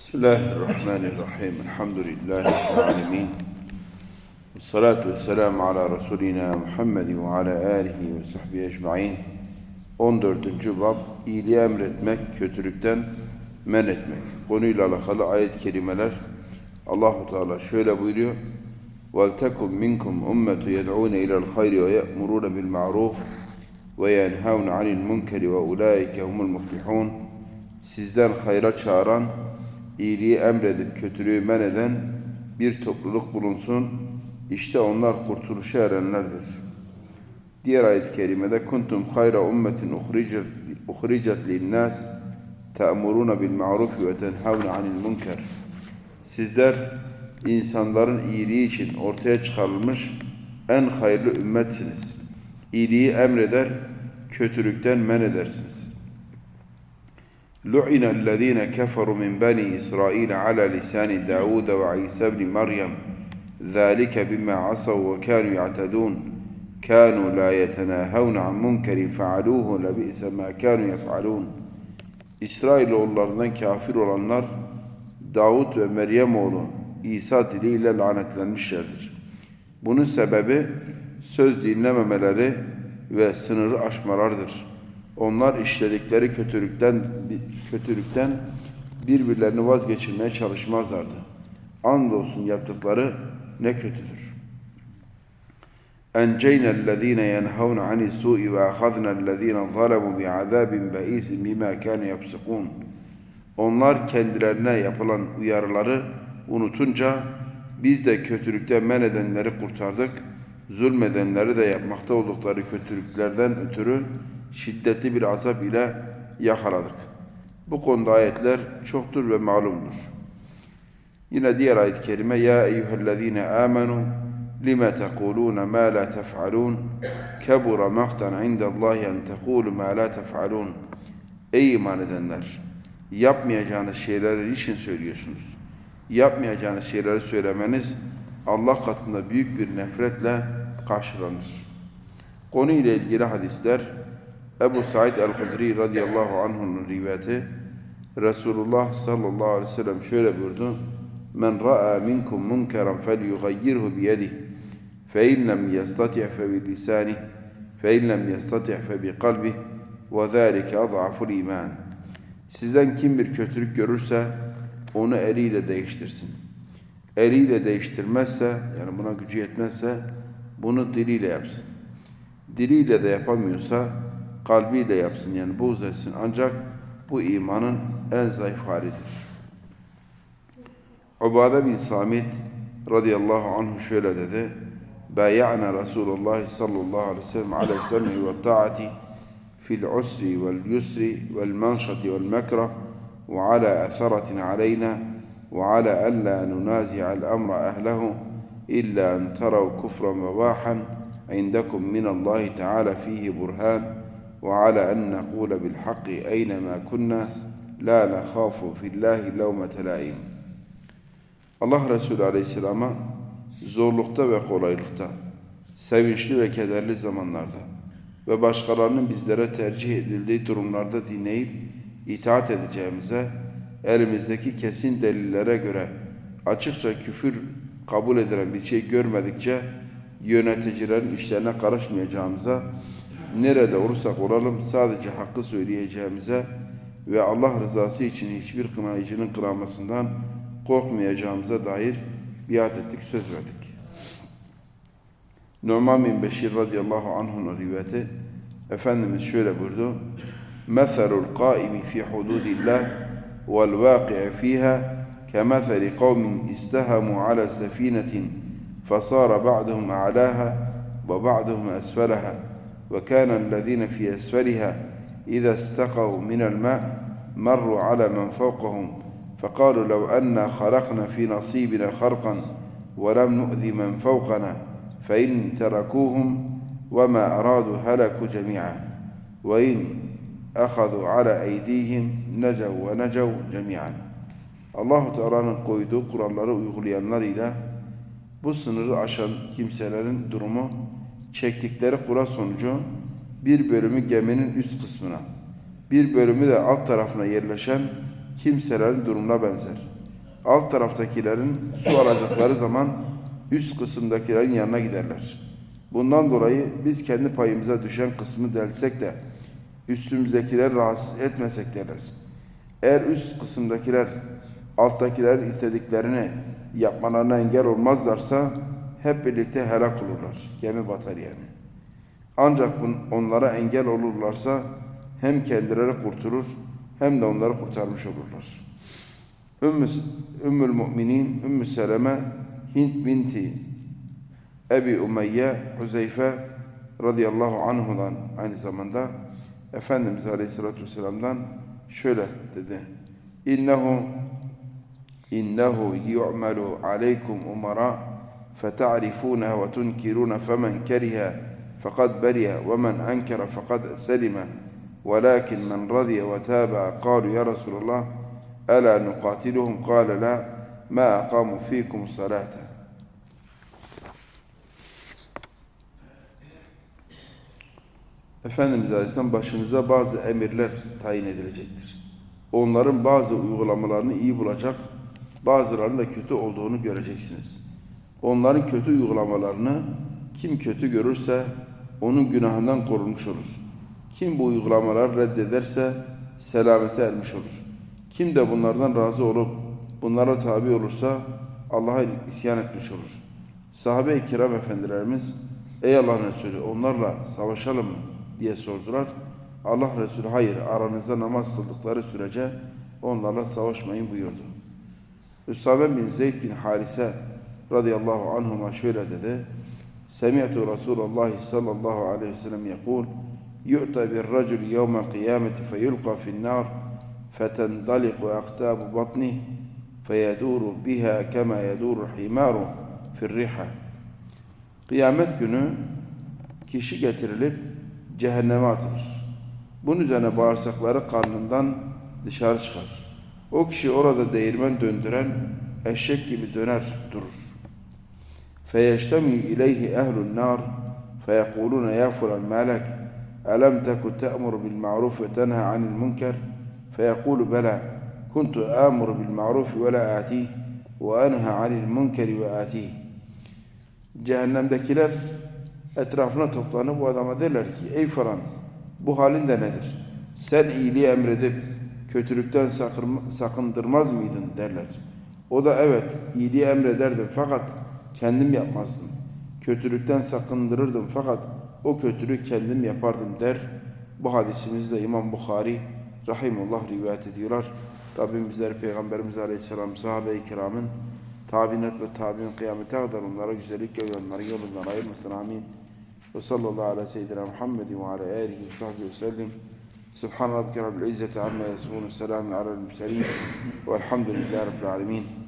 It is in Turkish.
بسم الله الرحمن الرحيم الحمد لله رب العالمين والصلاة والسلام على رسولنا محمد وعلى آله وصحبه أجمعين 14. bab iyiliği emretmek, kötülükten men etmek. Konuyla alakalı ayet-i kerimeler Allahu Teala şöyle buyuruyor. وَلْتَكُمْ مِنْكُمْ أُمَّةُ يَدْعُونَ إِلَى الْخَيْرِ وَيَأْمُرُونَ بِالْمَعْرُوفِ وَيَنْهَوْنَ عَنِ الْمُنْكَرِ وَأُولَٰئِكَ هُمُ الْمُفْلِحُونَ Sizden hayra çağıran, iyiliği emredip kötülüğü men eden bir topluluk bulunsun. İşte onlar kurtuluşa erenlerdir. Diğer ayet-i kerimede kuntum hayra ummetin uhricet linnas ta'muruna bil ma'ruf ve tenhavna anil munker. Sizler insanların iyiliği için ortaya çıkarılmış en hayırlı ümmetsiniz. İyiliği emreder, kötülükten men edersiniz. لعن الذين كفروا من بني إسرائيل على لسان داود وعيسى بن مريم ذلك بما عصوا وكانوا يعتدون كانوا لا يتناهون عن منكر فعلوه لبئس ما كانوا يفعلون İsrailoğullarından kafir olanlar Davut ve Meryem oğlu İsa diliyle lanetlenmişlerdir. Bunun sebebi söz dinlememeleri ve sınırı aşmalardır. Onlar işledikleri kötülükten kötülükten birbirlerini vazgeçirmeye çalışmazlardı. Andolsun yaptıkları ne kötüdür. أنجينا الذين ينهون عن السوء وأخذنا الذين ظلموا بعذاب بئيس بما كانوا يفسقون Onlar kendilerine yapılan uyarıları unutunca biz de kötülükten men edenleri kurtardık. Zulmedenleri de yapmakta oldukları kötülüklerden ötürü şiddetli bir azap ile yakaladık. Bu konuda ayetler çoktur ve malumdur. Yine diğer ayet-i kerime Ya eyyühellezine amenu lime tekulune ma la tef'alun kebura maktan indallahi en tekulu ma la tef'alun Ey iman edenler! Yapmayacağınız şeyleri niçin söylüyorsunuz? Yapmayacağınız şeyleri söylemeniz Allah katında büyük bir nefretle karşılanır. Konu ile ilgili hadisler Ebu Said el-Hudri radıyallahu anh'un rivayeti Resulullah sallallahu aleyhi ve sellem şöyle buyurdu. Men ra'a minkum munkaran felyughayyirhu bi yedihi fe in lem yastati' fe bi lisanihi fe in lem fe bi kalbihi ve zâlike ad'aful iman. Sizden kim bir kötülük görürse onu eliyle değiştirsin. Eliyle değiştirmezse yani buna gücü yetmezse bunu diliyle yapsın. Diliyle de yapamıyorsa kalbiyle yapsın yani buğz etsin. Ancak bu imanın en zayıf halidir. Ubade bin Samit radıyallahu anh şöyle dedi. Bayana Resulullah sallallahu aleyhi ve sellem ala sem'i ve taati fil usri vel yusri vel manşati vel mekra ve ala esaratin aleyna ve ala alla nunazi'al emra ehlehu illa en terav kufran ve vahan indekum minallahi teala fihi burhan وعلى أن نقول بالحق أينما كنا لا نخاف في الله لومة لائم Allah Resulü Aleyhisselam'a zorlukta ve kolaylıkta, sevinçli ve kederli zamanlarda ve başkalarının bizlere tercih edildiği durumlarda dinleyip itaat edeceğimize, elimizdeki kesin delillere göre açıkça küfür kabul edilen bir şey görmedikçe yöneticilerin işlerine karışmayacağımıza, nerede olursak olalım sadece hakkı söyleyeceğimize ve Allah rızası için hiçbir kınayıcının kınamasından korkmayacağımıza dair biat ettik, söz verdik. Numan bin Beşir radıyallahu anh'un rivayeti Efendimiz şöyle buyurdu. مَثَلُ الْقَائِمِ فِي حُدُودِ اللّٰهِ وَالْوَاقِعِ فِيهَا كَمَثَلِ قَوْمٍ اسْتَهَمُوا عَلَى سَفِينَةٍ فصار بعضهم أعلاها وبعضهم أسفلها وكان الذين في أسفلها إذا استقوا من الماء مروا على من فوقهم فقالوا لو أنا خلقنا في نصيبنا خرقا ولم نؤذي من فوقنا فإن تركوهم وما أرادوا هلكوا جميعا وإن أخذوا على أيديهم نجوا ونجوا جميعا. الله Teala'nın koyduğu kuralları uygulayanlarıyla bu sınırı aşan kimselerin durumu çektikleri kura sonucu bir bölümü geminin üst kısmına, bir bölümü de alt tarafına yerleşen kimselerin durumuna benzer. Alt taraftakilerin su alacakları zaman üst kısımdakilerin yanına giderler. Bundan dolayı biz kendi payımıza düşen kısmı delsek de üstümüzdekileri rahatsız etmesek derler. Eğer üst kısımdakiler alttakilerin istediklerini yapmalarına engel olmazlarsa hep birlikte helak olurlar. Gemi batar yani. Ancak bun, onlara engel olurlarsa hem kendileri kurtulur hem de onları kurtarmış olurlar. Ümmü, Ümmül Müminin Ümmü Seleme Hint binti Ebi Umeyye Huzeyfe radıyallahu anhudan aynı zamanda Efendimiz Aleyhisselatü Vesselam'dan şöyle dedi. İnnehu innehu yu'malu aleykum umara feta'rifuneha ve tunkirune femen keriha fekad beriha ve men ankara fekad selime ولكن من رضي وتابع قالوا يا رسول الله ألا نقاتلهم قال لا ما أقاموا فيكم الصلاة Efendimiz Aleyhisselam başınıza bazı emirler tayin edilecektir. Onların bazı uygulamalarını iyi bulacak, bazılarının da kötü olduğunu göreceksiniz. Onların kötü uygulamalarını kim kötü görürse onun günahından korunmuş olur. Kim bu uygulamaları reddederse selamete ermiş olur. Kim de bunlardan razı olup bunlara tabi olursa Allah'a isyan etmiş olur. Sahabe-i kiram efendilerimiz ey Allah'ın Resulü onlarla savaşalım mı diye sordular. Allah Resulü hayır aranızda namaz kıldıkları sürece onlarla savaşmayın buyurdu. Üsame bin Zeyd bin Harise radıyallahu anhuma şöyle dedi. Semiyetu Resulullah sallallahu aleyhi ve sellem yekul yu'ta bir racul yevme kıyameti feyulqa finnar fetendaliku aktabu batnih feyeduru biha kema yeduru himaru firriha Kıyamet günü kişi getirilip cehenneme atılır. Bunun üzerine bağırsakları karnından dışarı çıkar. O kişi orada değirmen döndüren eşek gibi döner durur. فَيَجْتَمِي إِلَيْهِ أَهْلُ النَّارِ فَيَقُولُونَ يَا فُلَنْ مَالَكَ ألم تكن تأمر بالمعروف وتنهى عن المنكر فيقول بلى كنت آمر بالمعروف ولا آتيه وأنهى عن المنكر وآتيه Cehennemdekiler etrafına toplanıp bu adama derler ki ey falan bu halin de nedir? Sen iyiliği emredip kötülükten sakırma- sakındırmaz mıydın derler. O da evet iyiliği emrederdim fakat kendim yapmazdım. Kötülükten sakındırırdım fakat o kötülüğü kendim yapardım der. Bu hadisimizde İmam Bukhari Rahimullah rivayet ediyorlar. Rabbim bizleri Peygamberimiz Aleyhisselam sahabe-i kiramın tabinet ve tabi'in kıyamete kadar onlara güzellik onları yolundan ayırmasın amin. Ve sallallahu ala seyyidina Muhammedin ve ala alihi ve sahbihi ve sellim. Subhan rabbike rabbil izzeti amma yasifun. Selamun alel murselin. Velhamdülillahi rabbil alemin.